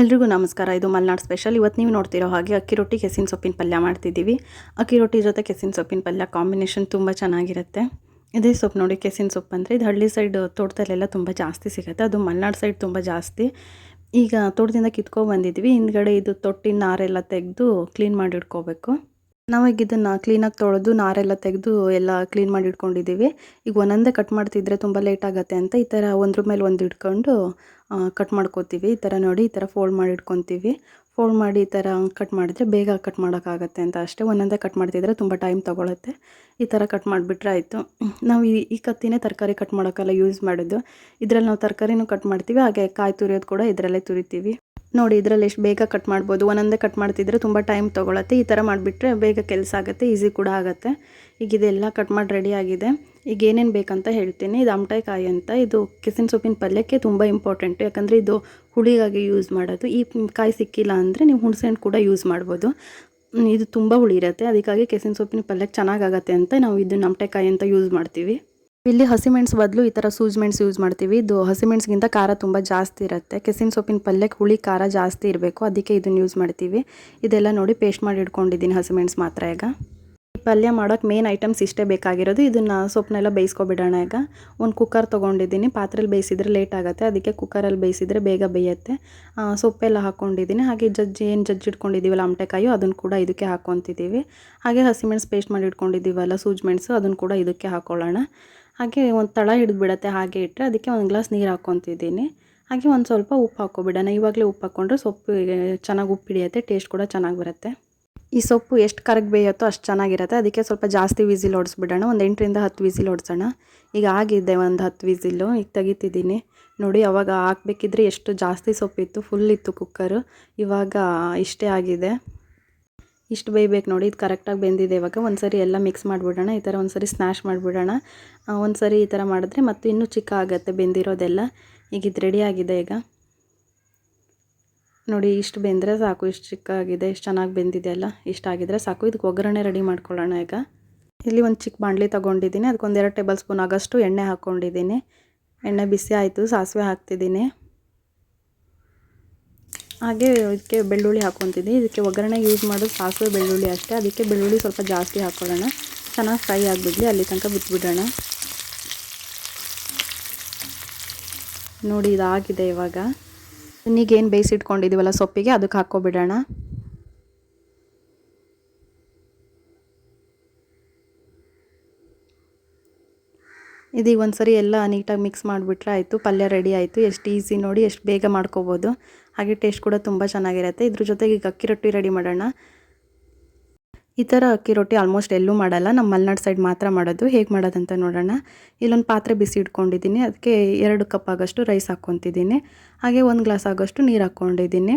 ಎಲ್ರಿಗೂ ನಮಸ್ಕಾರ. ಇದು ಮಲ್ನಾಡ್ ಸ್ಪೆಷಲ್. ಇವತ್ತು ನೀವು ನೋಡ್ತಿರೋ ಹಾಗೆ ಅಕ್ಕಿ ರೊಟ್ಟಿ, ಕೆಸಿನ ಸೊಪ್ಪಿನ ಪಲ್ಯ ಮಾಡ್ತಿದ್ದೀವಿ. ಅಕ್ಕಿ ರೊಟ್ಟಿ ಜೊತೆ ಕೆಸಿನ ಸೊಪ್ಪಿನ ಪಲ್ಯ ಕಾಂಬಿನೇಷನ್ ತುಂಬ ಚೆನ್ನಾಗಿರುತ್ತೆ. ಇದೇ ಸೊಪ್ಪು ನೋಡಿ, ಕೆಸಿನ ಸೊಪ್ಪು ಅಂದರೆ ಇದು ಹಳ್ಳಿ ಸೈಡ್ ತೋಟದಲ್ಲೆಲ್ಲ ತುಂಬ ಜಾಸ್ತಿ ಸಿಗುತ್ತೆ. ಅದು ಮಲ್ನಾಡ್ ಸೈಡ್ ತುಂಬ ಜಾಸ್ತಿ. ಈಗ ತೋಟದಿಂದ ಕಿತ್ಕೊ ಬಂದಿದ್ವಿ. ಹಿಂದ್ಗಡೆ ಇದು ತೊಟ್ಟಿನ ನಾರೆಲ್ಲ ತೆಗೆದು ಕ್ಲೀನ್ ಮಾಡಿ ಇಟ್ಕೋಬೇಕು. ನಾವೀಗ ಇದನ್ನು ಕ್ಲೀನಾಗಿ ತೊಳೆದು, ನಾರೆಲ್ಲ ತೆಗೆದು ಎಲ್ಲ ಕ್ಲೀನ್ ಮಾಡಿ ಇಟ್ಕೊಂಡಿದ್ದೀವಿ. ಈಗ ಒಂದೊಂದೇ ಕಟ್ ಮಾಡ್ತಿದ್ರೆ ತುಂಬ ಲೇಟ್ ಆಗುತ್ತೆ ಅಂತ ಈ ಥರ ಒಂದ್ರ ಮೇಲೆ ಒಂದು ಇಟ್ಕೊಂಡು ಕಟ್ ಮಾಡ್ಕೋತೀವಿ. ಈ ಥರ ನೋಡಿ ಈ ಥರ ಫೋಲ್ಡ್ ಮಾಡಿ ಇಟ್ಕೊತೀವಿ. ಫೋಲ್ಡ್ ಮಾಡಿ ಈ ಥರ ಕಟ್ ಮಾಡಿದ್ರೆ ಬೇಗ ಕಟ್ ಮಾಡೋಕ್ಕಾಗತ್ತೆ ಅಂತ ಅಷ್ಟೇ. ಒಂದೊಂದೇ ಕಟ್ ಮಾಡ್ತಿದ್ರೆ ತುಂಬ ಟೈಮ್ ತೊಗೊಳುತ್ತೆ. ಈ ಥರ ಕಟ್ ಮಾಡಿಬಿಟ್ರೆ ಆಯಿತು. ನಾವು ಈ ಈ ಕತ್ತಿನೇ ತರಕಾರಿ ಕಟ್ ಮಾಡೋಕ್ಕೆಲ್ಲ ಯೂಸ್ ಮಾಡಿದ್ದು ಇದರಲ್ಲಿ ನಾವು ತರಕಾರಿನೂ ಕಟ್ ಮಾಡ್ತೀವಿ. ಹಾಗೆ ಕಾಯಿ ತುರಿಯೋದು ಕೂಡ ಇದರಲ್ಲೇ ತುರಿತೀವಿ. ನೋಡಿ, ಇದರಲ್ಲಿ ಎಷ್ಟು ಬೇಗ ಕಟ್ ಮಾಡ್ಬೋದು, ಒಂದೊಂದೇ ಕಟ್ ಮಾಡ್ತಿದ್ರೆ ತುಂಬ ಟೈಮ್ ತೊಗೊಳತ್ತೆ. ಈ ಥರ ಮಾಡಿಬಿಟ್ರೆ ಬೇಗ ಕೆಲಸ ಆಗುತ್ತೆ ಈಸಿ ಕೂಡ ಆಗುತ್ತೆ. ಈಗ ಇದೆಲ್ಲ ಕಟ್ ಮಾಡಿ ರೆಡಿ ಆಗಿದೆ. ಈಗ ಏನೇನು ಬೇಕಂತ ಹೇಳ್ತೀನಿ. ಇದು ಆಮ್ಟಾಯಿ ಅಂತ. ಇದು ಕೆಸಿನ ಸೊಪ್ಪಿನ ಪಲ್ಯಕ್ಕೆ ತುಂಬ ಇಂಪಾರ್ಟೆಂಟ್ ಯಾಕಂದರೆ ಇದು ಹುಳಿಗಾಗಿ ಯೂಸ್ ಮಾಡೋದು. ಈ ಕಾಯಿ ಸಿಕ್ಕಿಲ್ಲ ಅಂದರೆ ನೀವು ಹುಣಸೆಹಣ್ಣು ಕೂಡ ಯೂಸ್ ಮಾಡ್ಬೋದು. ಇದು ತುಂಬ ಹುಳಿ ಇರುತ್ತೆ. ಅದಕ್ಕಾಗಿ ಕೆಸಿನ ಸೊಪ್ಪಿನ ಪಲ್ಯಕ್ಕೆ ಚೆನ್ನಾಗಾಗತ್ತೆ ಅಂತ ನಾವು ಇದನ್ನು ಅಮಟೆಕಾಯಿ ಅಂತ ಯೂಸ್ ಮಾಡ್ತೀವಿ. ಇಲ್ಲಿ ಹಸಿಮೆಣ್ಸು ಬದಲು ಈ ಥರ ಸೂಜ್ ಮೆಣಸು ಯೂಸ್ ಮಾಡ್ತೀವಿ. ಇದು ಹಸಿಮೆಣ್ಸಿಗಿಂತ ಖಾರ ತುಂಬ ಜಾಸ್ತಿ ಇರುತ್ತೆ. ಕೆಸಿನ ಸೊಪ್ಪಿನ ಪಲ್ಯಕ್ಕೆ ಹುಳಿ, ಖಾರ ಜಾಸ್ತಿ ಇರಬೇಕು. ಅದಕ್ಕೆ ಇದನ್ನು ಯೂಸ್ ಮಾಡ್ತೀವಿ. ಇದೆಲ್ಲ ನೋಡಿ ಪೇಸ್ಟ್ ಮಾಡಿ ಇಟ್ಕೊಂಡಿದ್ದೀನಿ ಹಸಿಮೆಣ್ಸು ಮಾತ್ರ ಈಗ. ಈ ಪಲ್ಯ ಮಾಡೋಕ್ಕೆ ಮೇನ್ ಐಟಮ್ಸ್ ಇಷ್ಟೇ ಬೇಕಾಗಿರೋದು. ಇದನ್ನು ಸೊಪ್ಪನ್ನೆಲ್ಲ ಬೇಯಿಸ್ಕೊಬಿಡೋಣ ಈಗ. ಒಂದು ಕುಕ್ಕರ್ ತೊಗೊಂಡಿದ್ದೀನಿ. ಪಾತ್ರೆಲಿ ಬೇಯಿಸಿದ್ರೆ ಲೇಟ್ ಆಗುತ್ತೆ. ಅದಕ್ಕೆ ಕುಕ್ಕರಲ್ಲಿ ಬೇಯಿಸಿದ್ರೆ ಬೇಗ ಬೇಯುತ್ತೆ. ಸೊಪ್ಪೆಲ್ಲ ಹಾಕ್ಕೊಂಡಿದ್ದೀನಿ ಹಾಗೆ ಜಜ್ಜಿ, ಏನು ಜಜ್ಜಿ ಇಟ್ಕೊಂಡಿದ್ದೀವಲ್ಲ ಅಮಟೆಕಾಯೋ ಅದನ್ನು ಕೂಡ ಇದಕ್ಕೆ ಹಾಕ್ಕೊತಿದ್ದೀವಿ ಹಾಗೆ ಹಸಿಮೆಣ್ಸು ಪೇಸ್ಟ್ ಮಾಡಿ ಇಟ್ಕೊಂಡಿದ್ದೀವಲ್ಲ ಸೂಜ್ ಮೆಣಸು ಅದನ್ನು ಕೂಡ ಇದಕ್ಕೆ ಹಾಕ್ಕೊಳ್ಳೋಣ ಹಾಗೆ ಒಂದು ತಳ ಹಿಡಿದು ಬಿಡುತ್ತೆ ಹಾಗೆ ಇಟ್ಟರೆ ಅದಕ್ಕೆ ಒಂದು ಗ್ಲಾಸ್ ನೀರು ಹಾಕ್ಕೊತಿದ್ದೀನಿ ಹಾಗೆ ಒಂದು ಸ್ವಲ್ಪ ಉಪ್ಪು ಹಾಕ್ಕೊಬಿಡೋಣ ಇವಾಗಲೇ ಉಪ್ಪು ಹಾಕ್ಕೊಂಡ್ರೆ ಸೊಪ್ಪು ಚೆನ್ನಾಗಿ ಉಪ್ಪು ಹಿಡಿಯುತ್ತೆ ಟೇಸ್ಟ್ ಕೂಡ ಚೆನ್ನಾಗಿ ಬರುತ್ತೆ. ಈ ಸೊಪ್ಪು ಎಷ್ಟು ಕರಗಿ ಬೇಯುತ್ತೋ ಅಷ್ಟು ಚೆನ್ನಾಗಿರುತ್ತೆ. ಅದಕ್ಕೆ ಸ್ವಲ್ಪ ಜಾಸ್ತಿ ವಿಸಿಲ್ ಓಡಿಸ್ಬಿಡೋಣ ಒಂದು ಎಂಟರಿಂದ ಹತ್ತು ವಿಸಿಲ್ ಹೊಡ್ಸೋಣ. ಈಗ ಆಗಿದೆ ಒಂದು ಹತ್ತು ವಿಸಿಲು. ಈಗ ತೆಗಿತಿದ್ದೀನಿ. ನೋಡಿ, ಅವಾಗ ಹಾಕ್ಬೇಕಿದ್ರೆ ಎಷ್ಟು ಜಾಸ್ತಿ ಸೊಪ್ಪಿತ್ತು. ಫುಲ್ ಇತ್ತು ಕುಕ್ಕರು ಇವಾಗ ಇಷ್ಟೇ ಆಗಿದೆ. ಇಷ್ಟು ಬೇಯಬೇಕು ನೋಡಿ, ಇದು ಕರೆಕ್ಟಾಗಿ ಬೆಂದಿದೆ. ಇವಾಗ ಒಂದು ಸರಿ ಎಲ್ಲ ಮಿಕ್ಸ್ ಮಾಡಿಬಿಡೋಣ, ಈ ಥರ ಒಂದು ಸರಿ ಸ್ನ್ಯಾಶ್ ಮಾಡಿಬಿಡೋಣ. ಒಂದು ಸರಿ ಈ ಥರ ಮಾಡಿದ್ರೆ ಮತ್ತು ಇನ್ನೂ ಚಿಕ್ಕ ಆಗುತ್ತೆ ಬೆಂದಿರೋದೆಲ್ಲ. ಈಗ ಇದು ರೆಡಿ ಆಗಿದೆ ಈಗ. ನೋಡಿ, ಇಷ್ಟು ಬೆಂದರೆ ಸಾಕು, ಇಷ್ಟು ಚಿಕ್ಕ ಆಗಿದೆ, ಇಷ್ಟು ಚೆನ್ನಾಗಿ ಬೆಂದಿದೆ ಅಲ್ಲ, ಇಷ್ಟು ಆಗಿದ್ರೆ ಸಾಕು. ಇದಕ್ಕೆ ಒಗ್ಗರಣೆ ರೆಡಿ ಮಾಡ್ಕೊಳ್ಳೋಣ ಈಗ. ಇಲ್ಲಿ ಒಂದು ಚಿಕ್ಕ ಬಾಣಲಿ ತೊಗೊಂಡಿದ್ದೀನಿ. ಅದಕ್ಕೊಂದು ಎರಡು ಟೇಬಲ್ ಸ್ಪೂನ್ ಆಗಷ್ಟು ಎಣ್ಣೆ ಹಾಕ್ಕೊಂಡಿದ್ದೀನಿ ಎಣ್ಣೆ ಬಿಸಿ ಆಯಿತು, ಸಾಸಿವೆ ಹಾಕ್ತಿದ್ದೀನಿ. ಹಾಗೆ ಇದಕ್ಕೆ ಬೆಳ್ಳುಳ್ಳಿ ಹಾಕ್ಕೊತಿದ್ದೀನಿ ಇದಕ್ಕೆ ಒಗ್ಗರಣೆ ಯೂಸ್ ಮಾಡೋದು ಸಾಸಿವೆ ಬೆಳ್ಳುಳ್ಳಿ ಅಷ್ಟೇ. ಅದಕ್ಕೆ ಬೆಳ್ಳುಳ್ಳಿ ಸ್ವಲ್ಪ ಜಾಸ್ತಿ ಹಾಕ್ಕೊಳ್ಳೋಣ ಚೆನ್ನಾಗಿ ಫ್ರೈ ಆಗಿಬಿಡಲಿ. ಅಲ್ಲಿ ತನಕ ಬಿಟ್ಬಿಡೋಣ ನೋಡಿ ಇದಾಗಿದೆ ಇವಾಗ. ಏನು ಬೇಯಿಸಿಟ್ಕೊಂಡಿದ್ದೀವಲ್ಲ ಸೊಪ್ಪಿಗೆ, ಅದಕ್ಕೆ ಹಾಕ್ಕೊಬಿಡೋಣ. ಇದೀಗ ಒಂದು ಸರಿ ಎಲ್ಲ ನೀಟಾಗಿ ಮಿಕ್ಸ್ ಮಾಡಿಬಿಟ್ರೆ ಆಯಿತು. ಪಲ್ಯ ರೆಡಿ ಆಯಿತು. ಎಷ್ಟು ಈಸಿ ನೋಡಿ, ಎಷ್ಟು ಬೇಗ ಮಾಡ್ಕೋಬೋದು. ಹಾಗೆ ಟೇಸ್ಟ್ ಕೂಡ ತುಂಬ ಚೆನ್ನಾಗಿರುತ್ತೆ. ಇದ್ರ ಜೊತೆಗೆ ಈಗ ಅಕ್ಕಿ ರೊಟ್ಟಿ ರೆಡಿ ಮಾಡೋಣ. ಈ ಥರ ಅಕ್ಕಿ ರೊಟ್ಟಿ ಆಲ್ಮೋಸ್ಟ್ ಎಲ್ಲೂ ಮಾಡಲ್ಲ. ನಮ್ಮ ಮಲೆನಾಡು ಸೈಡ್ ಮಾತ್ರ ಮಾಡೋದು. ಹೇಗೆ ಮಾಡೋದಂತ ನೋಡೋಣ. ಇಲ್ಲೊಂದು ಪಾತ್ರೆ ಬಿಸಿ ಇಟ್ಕೊಂಡಿದ್ದೀನಿ. ಅದಕ್ಕೆ ಎರಡು ಕಪ್ ಆಗೋಷ್ಟು ರೈಸ್ ಹಾಕ್ಕೊತಿದ್ದೀನಿ. ಹಾಗೆ ಒಂದು ಗ್ಲಾಸ್ ಆಗೋಷ್ಟು ನೀರು ಹಾಕ್ಕೊಂಡಿದ್ದೀನಿ.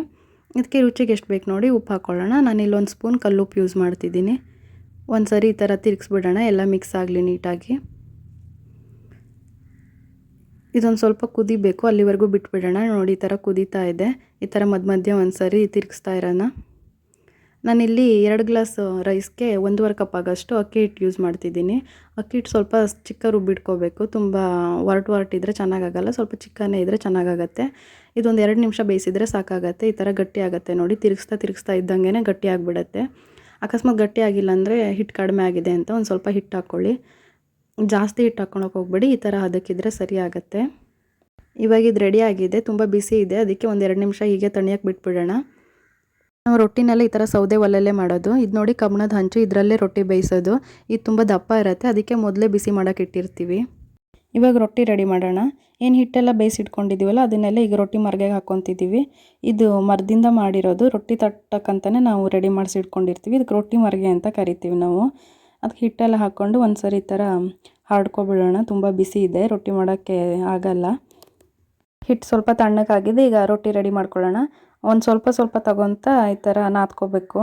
ಇದಕ್ಕೆ ರುಚಿಗೆ ಎಷ್ಟು ಬೇಕು ನೋಡಿ ಉಪ್ಪು ಹಾಕ್ಕೊಳ್ಳೋಣ ನಾನು ಇಲ್ಲೊಂದು ಸ್ಪೂನ್ ಕಲ್ಲುಪ್ಪು ಯೂಸ್ ಮಾಡ್ತಿದ್ದೀನಿ. ಒಂದು ಸರಿ ಈ ಥರ ತಿರುಗಿಸ್ಬಿಡೋಣ. ಎಲ್ಲ ಮಿಕ್ಸ್ ಆಗಲಿ ನೀಟಾಗಿ. ಇದೊಂದು ಸ್ವಲ್ಪ ಕುದಿಬೇಕು. ಅಲ್ಲಿವರೆಗೂ ಬಿಟ್ಬಿಡೋಣ. ನೋಡಿ ಈ ಥರ ಕುದೀತಾ ಇದೆ. ಈ ಥರ ಮಧ್ಯ ಮಧ್ಯೆ ಒಂದು ಸರಿ ತಿರುಗಿಸ್ತಾ ಇರೋಣ. ನಾನಿಲ್ಲಿ ಎರಡು ಗ್ಲಾಸ್ ರೈಸ್ಗೆ ಒಂದೂವರೆ ಕಪ್ ಆಗೋಷ್ಟು ಅಕ್ಕಿ ಹಿಟ್ಟು ಯೂಸ್ ಮಾಡ್ತಿದ್ದೀನಿ. ಅಕ್ಕಿ ಹಿಟ್ಟು ಸ್ವಲ್ಪ ಚಿಕ್ಕ ರುಬ್ಬಿಟ್ಕೋಬೇಕು ತುಂಬ ಒರಟು ಒರಟಿದ್ರೆ ಚೆನ್ನಾಗಾಗಲ್ಲ, ಸ್ವಲ್ಪ ಚಿಕ್ಕನೇ ಇದ್ದರೆ ಚೆನ್ನಾಗಾಗತ್ತೆ. ಇದೊಂದು ಎರಡು ನಿಮಿಷ ಬೇಯಿಸಿದರೆ ಸಾಕಾಗತ್ತೆ. ಈ ಥರ ಗಟ್ಟಿ ಆಗುತ್ತೆ ನೋಡಿ, ತಿರುಗಿಸ್ತಾ ತಿರುಗಿಸ್ತಾ ಇದ್ದಂಗೆ ಗಟ್ಟಿ ಆಗಿಬಿಡತ್ತೆ. ಅಕಸ್ಮಾತ್ ಗಟ್ಟಿ ಆಗಿಲ್ಲ ಅಂದರೆ ಹಿಟ್ಟು ಕಡಿಮೆ ಆಗಿದೆ ಅಂತ ಒಂದು ಸ್ವಲ್ಪ ಹಿಟ್ಟು ಹಾಕ್ಕೊಳ್ಳಿ ಜಾಸ್ತಿ ಹಿಟ್ಟು ಹಾಕ್ಕೊಳಕ್ಕೆ ಹೋಗ್ಬೇಡಿ, ಈ ಥರ ಅದಕ್ಕಿದ್ರೆ ಸರಿ ಆಗುತ್ತೆ. ಇವಾಗ ಇದು ರೆಡಿ ಆಗಿದೆ, ತುಂಬ ಬಿಸಿ ಇದೆ. ಅದಕ್ಕೆ ಒಂದು ಎರಡು ನಿಮಿಷ ಹೀಗೆ ತಣಿಯಕ್ಕೆ ಬಿಟ್ಬಿಡೋಣ. ನಾವು ರೊಟ್ಟಿನೆಲ್ಲ ಈ ಥರ ಸೌದೆ ಒಲೆಯಲ್ಲೇ ಮಾಡೋದು. ಇದು ನೋಡಿ ಕಬ್ಬಣದ ಹಂಚು ಇದರಲ್ಲೇ ರೊಟ್ಟಿ ಬೇಯಿಸೋದು. ಇದು ತುಂಬ ದಪ್ಪ ಇರುತ್ತೆ, ಅದಕ್ಕೆ ಮೊದಲೇ ಬಿಸಿ ಮಾಡೋಕೆ ಇಟ್ಟಿರ್ತೀವಿ. ಇವಾಗ ರೊಟ್ಟಿ ರೆಡಿ ಮಾಡೋಣ. ಏನು ಹಿಟ್ಟೆಲ್ಲ ಬೇಯಿಸಿಟ್ಕೊಂಡಿದ್ದೀವಲ್ಲ ಅದನ್ನೆಲ್ಲ ಈಗ ರೊಟ್ಟಿ ಮರ್ಗೆಗೆ ಹಾಕ್ಕೊತಿದ್ದೀವಿ ಇದು ಮರದಿಂದ ಮಾಡಿರೋದು, ರೊಟ್ಟಿ ತಟ್ಟಕ್ಕಂತಲೇ ನಾವು ರೆಡಿ ಮಾಡಿಸಿ ಇಟ್ಕೊಂಡಿರ್ತೀವಿ ಇದಕ್ಕೆ ರೊಟ್ಟಿ ಮರ್ಗೆ ಅಂತ ಕರಿತೀವಿ ನಾವು. ಅದಕ್ಕೆ ಹಿಟ್ಟೆಲ್ಲ ಹಾಕ್ಕೊಂಡು ಒಂದು ಸರಿ ಈ ಥರ ಹಾಡ್ಕೊಬಿಡೋಣ. ತುಂಬ ಬಿಸಿ ಇದೆ, ರೊಟ್ಟಿ ಮಾಡೋಕ್ಕೆ ಆಗಲ್ಲ. ಹಿಟ್ಟು ಸ್ವಲ್ಪ ತಣ್ಣಗಾಗಿದೆ, ಈಗ ರೊಟ್ಟಿ ರೆಡಿ ಮಾಡ್ಕೊಳ್ಳೋಣ. ಒಂದು ಸ್ವಲ್ಪ ಸ್ವಲ್ಪ ತಗೊತ ಈ ಥರ ನಾದ್ಕೋಬೇಕು.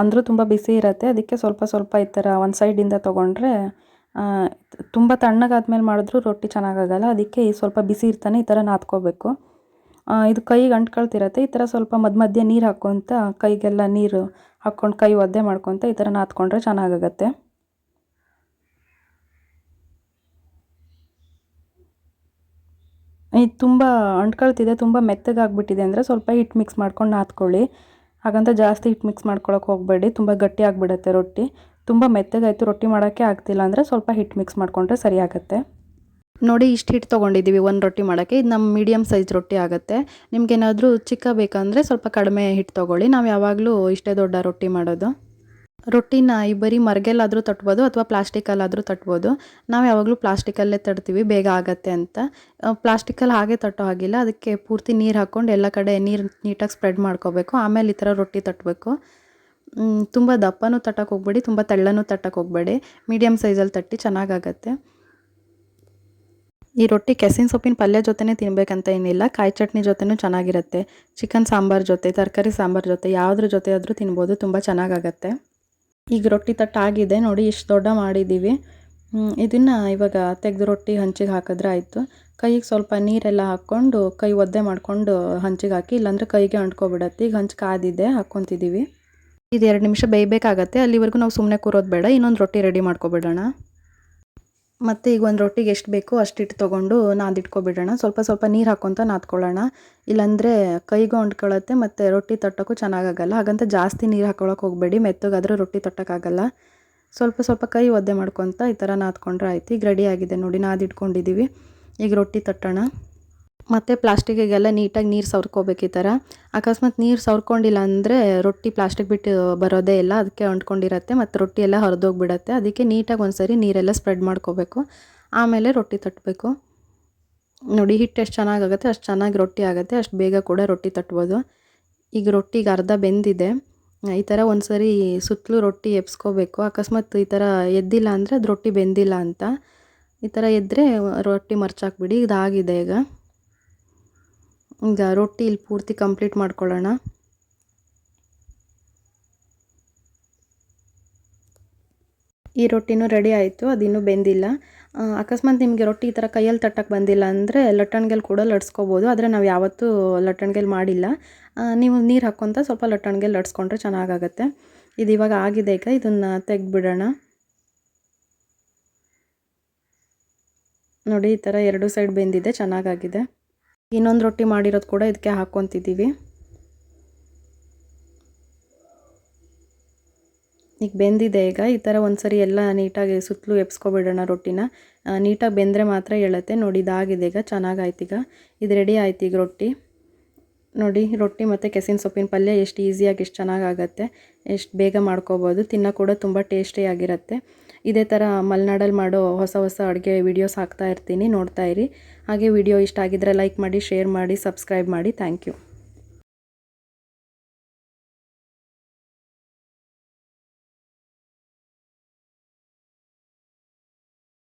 ಅಂದರೂ ತುಂಬ ಬಿಸಿ ಇರುತ್ತೆ. ಅದಕ್ಕೆ ಸ್ವಲ್ಪ ಸ್ವಲ್ಪ ಈ ಥರ ಒಂದು ಸೈಡಿಂದ ತೊಗೊಂಡ್ರೆ ತುಂಬ ತಣ್ಣಗಾದ್ಮೇಲೆ ಮಾಡಿದ್ರೂ ರೊಟ್ಟಿ ಚೆನ್ನಾಗಾಗಲ್ಲ. ಅದಕ್ಕೆ ಈ ಸ್ವಲ್ಪ ಬಿಸಿ ಇರ್ತಾನೆ ಈ ಥರ ನಾದ್ಕೋಬೇಕು. ಇದು ಕೈಗೆ ಅಂಟ್ಕೊಳ್ತಿರತ್ತೆ ಈ ಥರ ಸ್ವಲ್ಪ ಮಧ್ಯ ಮಧ್ಯೆ ನೀರು ಹಾಕ್ಕೊತ ಕೈಗೆಲ್ಲ ನೀರು ಹಾಕ್ಕೊಂಡು ಕೈ ಒದ್ದೆ ಮಾಡ್ಕೊತ ಈ ಥರ ನಾದ್ಕೊಂಡ್ರೆ ಚೆನ್ನಾಗಾಗತ್ತೆ. ಇದು ತುಂಬ ಅಂಟ್ಕೊಳ್ತಿದೆ, ತುಂಬ ಮೆತ್ತಗಾಗ್ಬಿಟ್ಟಿದೆ ಅಂದರೆ ಸ್ವಲ್ಪ ಹಿಟ್ಟು ಮಿಕ್ಸ್ ಮಾಡ್ಕೊಂಡು ನಾತ್ಕೊಳ್ಳಿ ಹಾಗಂತ ಜಾಸ್ತಿ ಹಿಟ್ಟು ಮಿಕ್ಸ್ ಮಾಡ್ಕೊಳಕ್ಕೆ ಹೋಗಬೇಡಿ, ತುಂಬ ಗಟ್ಟಿ ಆಗಿಬಿಡುತ್ತೆ ರೊಟ್ಟಿ. ತುಂಬ ಮೆತ್ತಗಾಯಿತು, ರೊಟ್ಟಿ ಮಾಡೋಕ್ಕೆ ಆಗ್ತಿಲ್ಲ ಅಂದರೆ ಸ್ವಲ್ಪ ಹಿಟ್ಟು ಮಿಕ್ಸ್ ಮಾಡಿಕೊಂಡ್ರೆ ಸರಿ ನೋಡಿ ಇಷ್ಟು ಹಿಟ್ಟು ತೊಗೊಂಡಿದ್ದೀವಿ ಒಂದು ರೊಟ್ಟಿ ಮಾಡೋಕ್ಕೆ. ಇದು ನಮ್ಮ ಮೀಡಿಯಮ್ ಸೈಜ್ ರೊಟ್ಟಿ ಆಗುತ್ತೆ. ನಿಮ್ಗೇನಾದರೂ ಚಿಕ್ಕ ಬೇಕಂದರೆ ಸ್ವಲ್ಪ ಕಡಿಮೆ ಹಿಟ್ಟು ತೊಗೊಳ್ಳಿ. ನಾವು ಯಾವಾಗಲೂ ಇಷ್ಟೇ ದೊಡ್ಡ ರೊಟ್ಟಿ ಮಾಡೋದು. ರೊಟ್ಟಿನ ಬರೀ ಮರ್ಗೆಲ್ಲಾದರೂ ತಟ್ಬೋದು ಅಥವಾ ಪ್ಲಾಸ್ಟಿಕಲ್ಲಾದರೂ ತಟ್ಬೋದು. ನಾವು ಯಾವಾಗಲೂ ಪ್ಲಾಸ್ಟಿಕಲ್ಲೇ ತಟ್ತೀವಿ, ಬೇಗ ಆಗತ್ತೆ ಅಂತ. ಪ್ಲಾಸ್ಟಿಕಲ್ಲಿ ಹಾಗೆ ತಟ್ಟೋ ಹಾಗಿಲ್ಲ. ಅದಕ್ಕೆ ಪೂರ್ತಿ ನೀರು ಹಾಕ್ಕೊಂಡು ಎಲ್ಲ ಕಡೆ ನೀರು ನೀಟಾಗಿ ಸ್ಪ್ರೆಡ್ ಮಾಡ್ಕೋಬೇಕು. ಆಮೇಲೆ ಈ ಥರ ರೊಟ್ಟಿ ತಟ್ಟಬೇಕು ತುಂಬ ದಪ್ಪನೂ ತಟ್ಟಕ್ಕೆ ಹೋಗ್ಬೇಡಿ, ತುಂಬ ತೆಳ್ಳನೂ ತಟ್ಟಕ್ಕೆ ಹೋಗಬೇಡಿ. ಮೀಡಿಯಮ್ ಸೈಜಲ್ಲಿ ತಟ್ಟಿ ಚೆನ್ನಾಗಾಗತ್ತೆ. ಈ ರೊಟ್ಟಿ ಕೆಸಿನ ಸೊಪ್ಪಿನ ಪಲ್ಯ ಜೊತೆನೇ ತಿನ್ನಬೇಕಂತ ಏನಿಲ್ಲ. ಕಾಯಿ ಚಟ್ನಿ ಜೊತೆನೂ ಚೆನ್ನಾಗಿರುತ್ತೆ. ಚಿಕನ್ ಸಾಂಬಾರ್ ಜೊತೆ, ತರಕಾರಿ ಸಾಂಬಾರ್ ಜೊತೆ, ಯಾವುದ್ರ ಜೊತೆ ಆದರೂ ತಿನ್ಬೋದು, ತುಂಬ ಚೆನ್ನಾಗಾಗತ್ತೆ. ಈಗ ರೊಟ್ಟಿ ತಟ್ಟಾಗಿದೆ. ನೋಡಿ, ಇಷ್ಟು ದೊಡ್ಡ ಮಾಡಿದ್ದೀವಿ ಇದನ್ನು ಇವಾಗ ತೆಗೆದು ರೊಟ್ಟಿ ಹಂಚಿಗೆ ಹಾಕಿದ್ರೆ ಆಯಿತು. ಕೈಗೆ ಸ್ವಲ್ಪ ನೀರೆಲ್ಲ ಹಾಕ್ಕೊಂಡು ಕೈ ಒದ್ದೆ ಮಾಡ್ಕೊಂಡು ಹಂಚಿಗೆ ಹಾಕಿ, ಇಲ್ಲಾಂದರೆ ಕೈಗೆ ಅಂಟ್ಕೊಬಿಡತ್ತೆ. ಈಗ ಹಂಚು ಕಾದಿದೆ ಹಾಕ್ಕೊತಿದ್ದೀವಿ ಇದು ಎರಡು ನಿಮಿಷ ಬೇಯಬೇಕಾಗತ್ತೆ. ಅಲ್ಲಿವರೆಗೂ ನಾವು ಸುಮ್ಮನೆ ಕೂರೋದು ಬೇಡ. ಇನ್ನೊಂದು ರೊಟ್ಟಿ ರೆಡಿ ಮಾಡ್ಕೊಬಿಡೋಣ. ಮತ್ತು ಈಗ ಒಂದು ರೊಟ್ಟಿಗೆ ಎಷ್ಟು ಬೇಕೋ ಅಷ್ಟಿಟ್ಟು ತೊಗೊಂಡು ನಾದಿಟ್ಕೊಬಿಡೋಣ ಸ್ವಲ್ಪ ಸ್ವಲ್ಪ ನೀರು ಹಾಕ್ಕೊತ ನಾದ್ಕೊಳ್ಳೋಣ. ಇಲ್ಲಾಂದರೆ ಕೈಗೂ ಅಂಟ್ಕೊಳ್ಳುತ್ತೆ ಮತ್ತು ರೊಟ್ಟಿ ತಟ್ಟೋಕ್ಕೂ ಚೆನ್ನಾಗಾಗಲ್ಲ. ಹಾಗಂತ ಜಾಸ್ತಿ ನೀರು ಹಾಕೊಳಕ್ಕೆ ಹೋಗಬೇಡಿ. ಮೆತ್ತಗಾದರೂ ರೊಟ್ಟಿ ತಟ್ಟೋಕ್ಕಾಗಲ್ಲ. ಸ್ವಲ್ಪ ಸ್ವಲ್ಪ ಕೈ ಒದ್ದೆ ಮಾಡ್ಕೊತ ಈ ಥರ ನಾದ್ಕೊಂಡ್ರೆ ಆಯ್ತು. ಈಗ ರೆಡಿ ಆಗಿದೆ ನೋಡಿ ನಾದಿಟ್ಕೊಂಡಿದ್ದೀವಿ ಈಗ ರೊಟ್ಟಿ ತಟ್ಟೋಣ. ಮತ್ತು ಪ್ಲಾಸ್ಟಿಕ್ಕಿಗೆಲ್ಲ ನೀಟಾಗಿ ನೀರು ಸವರ್ಕೋಬೇಕು ಈ ಥರ. ಅಕಸ್ಮಾತ್ ನೀರು ಸವ್ರ್ಕೊಂಡಿಲ್ಲ ಅಂದರೆ ರೊಟ್ಟಿ ಪ್ಲಾಸ್ಟಿಕ್ ಬಿಟ್ಟು ಬರೋದೇ ಇಲ್ಲ, ಅದಕ್ಕೆ ಅಂಟ್ಕೊಂಡಿರತ್ತೆ ಮತ್ತು ರೊಟ್ಟಿ ಎಲ್ಲ ಹರಿದೋಗ್ಬಿಡತ್ತೆ. ಅದಕ್ಕೆ ನೀಟಾಗಿ ಒಂದು ಸರಿ ನೀರೆಲ್ಲ ಸ್ಪ್ರೆಡ್ ಮಾಡ್ಕೋಬೇಕು. ಆಮೇಲೆ ರೊಟ್ಟಿ ತಟ್ಟಬೇಕು ನೋಡಿ, ಹಿಟ್ಟು ಎಷ್ಟು ಚೆನ್ನಾಗಾಗುತ್ತೆ, ಅಷ್ಟು ಚೆನ್ನಾಗಿ ರೊಟ್ಟಿ ಆಗುತ್ತೆ, ಅಷ್ಟು ಬೇಗ ಕೂಡ ರೊಟ್ಟಿ ತಟ್ಬೋದು. ಈಗ ರೊಟ್ಟಿಗೆ ಅರ್ಧ ಬೆಂದಿದೆ. ಈ ಥರ ಒಂದು ಸರಿ ಸುತ್ತಲೂ ರೊಟ್ಟಿ ಎಬ್ಸ್ಕೋಬೇಕು. ಅಕಸ್ಮಾತ್ ಈ ಥರ ಎದ್ದಿಲ್ಲ ಅಂದರೆ ಅದು ರೊಟ್ಟಿ ಬೆಂದಿಲ್ಲ ಅಂತ. ಈ ಥರ ಎದ್ದರೆ ರೊಟ್ಟಿ ಮರ್ಚಾಕ್ಬಿಡಿ, ಇದಾಗಿದೆ ಈಗ. ಈಗ ರೊಟ್ಟಿ ಇಲ್ಲಿ ಪೂರ್ತಿ ಕಂಪ್ಲೀಟ್ ಮಾಡ್ಕೊಳ್ಳೋಣ. ಈ ರೊಟ್ಟಿನೂ ರೆಡಿ ಆಯಿತು, ಅದಿನ್ನೂ ಬೆಂದಿಲ್ಲ. ಅಕಸ್ಮಾತ್ ನಿಮಗೆ ರೊಟ್ಟಿ ಈ ಥರ ಕೈಯಲ್ಲಿ ತಟ್ಟಕ್ಕೆ ಬಂದಿಲ್ಲ ಅಂದರೆ ಲಟ್ಟಣ್ಗೆಲ್ ಕೂಡ ಲಟ್ಸ್ಕೋಬೋದು, ಆದರೆ ನಾವು ಯಾವತ್ತೂ ಲಟ್ಟಣ್ಗೆಲ್ ಮಾಡಿಲ್ಲ. ನೀವು ನೀರು ಹಾಕ್ಕೊತ ಸ್ವಲ್ಪ ಲಟ್ಟಣ್ಗೆಲ್ ಲಟ್ಸ್ಕೊಂಡ್ರೆ ಚೆನ್ನಾಗಾಗತ್ತೆ. ಇದು ಇವಾಗ ಆಗಿದೆ ಈಗ, ಇದನ್ನು ತೆಗೆದ್ಬಿಡೋಣ. ನೋಡಿ, ಈ ಥರ ಎರಡು ಸೈಡ್ ಬೆಂದಿದೆ, ಚೆನ್ನಾಗಾಗಿದೆ. ಇನ್ನೊಂದು ರೊಟ್ಟಿ ಮಾಡಿರೋದು ಕೂಡ ಇದಕ್ಕೆ ಹಾಕ್ಕೊತಿದ್ದೀವಿ ಈಗ ಬೆಂದಿದೆ ಈಗ, ಈ ಥರ ಒಂದ್ಸರಿ ಎಲ್ಲ ನೀಟಾಗಿ ಸುತ್ತಲೂ ಎಬ್ಸ್ಕೊಬಿಡೋಣ ರೊಟ್ಟಿನ. ನೀಟಾಗಿ ಬೆಂದರೆ ಮಾತ್ರ ಹೇಳುತ್ತೆ. ನೋಡಿ, ಇದಾಗಿದೆ ಈಗ, ಚೆನ್ನಾಗಾಯ್ತು ಈಗ. ಇದು ರೆಡಿ ಆಯ್ತು ಈಗ ರೊಟ್ಟಿ. ನೋಡಿ, ರೊಟ್ಟಿ ಮತ್ತು ಕೆಸಿನ ಸೊಪ್ಪಿನ ಪಲ್ಯ ಎಷ್ಟು ಈಸಿಯಾಗಿ ಎಷ್ಟು ಚೆನ್ನಾಗಾಗತ್ತೆ. ಎಷ್ಟು ಬೇಗ ಮಾಡ್ಕೋಬೋದು. ತಿನ್ನೋ ಕೂಡ ತುಂಬ ಟೇಸ್ಟಿಯಾಗಿರುತ್ತೆ ಇದೇ ಥರ ಮಲೆನಾಡಲ್ಲಿ ಮಾಡೋ ಹೊಸ ಹೊಸ ಅಡುಗೆ ವೀಡಿಯೋಸ್ ಹಾಕ್ತಾ ಇರ್ತೀನಿ, ನೋಡ್ತಾ ಇರಿ. ಹಾಗೆ ವಿಡಿಯೋ ಇಷ್ಟ ಆಗಿದ್ದರೆ ಲೈಕ್ ಮಾಡಿ ಶೇರ್ ಮಾಡಿ ಸಬ್ಸ್ಕ್ರೈಬ್ ಮಾಡಿ. Thank you